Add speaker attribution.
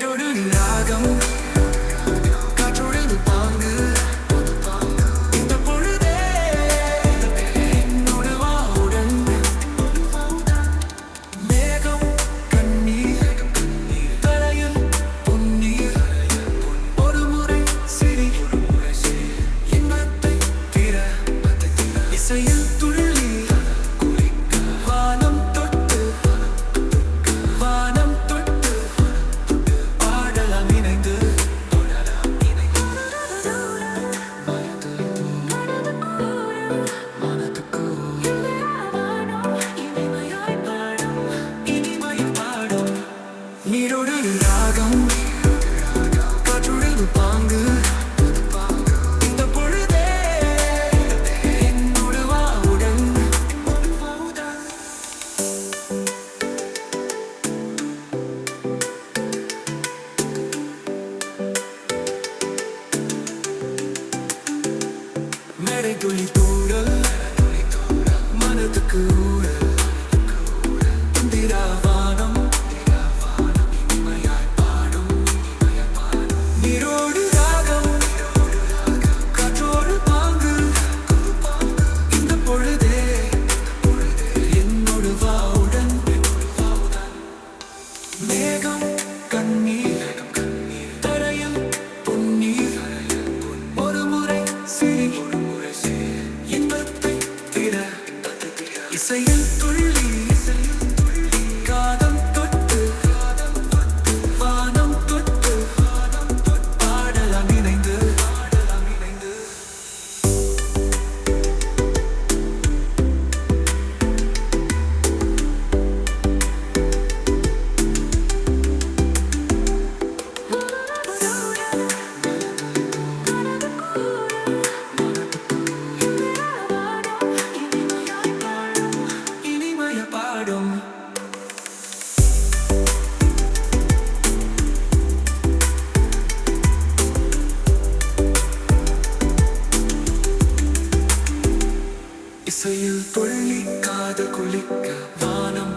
Speaker 1: வேறொரு ராகம். காற்றொழில் பாங்கு இந்த பொழுதே உணவாவுடன். மேகம் கண்ணீர் தலையில் பொன்னீர். ஒரு முறை சிரி. இன்பத்தை தீர. இசையில் காற்றொழில் ராகம். காற்றொழில் பாங்கு. இந்த பொழுதே என்னுடன் மேடை துளி தூடல் மனதுக்கு ஊழல் தந்திராவா say it do it. துள்ளிக்காத குளிக்க வானம்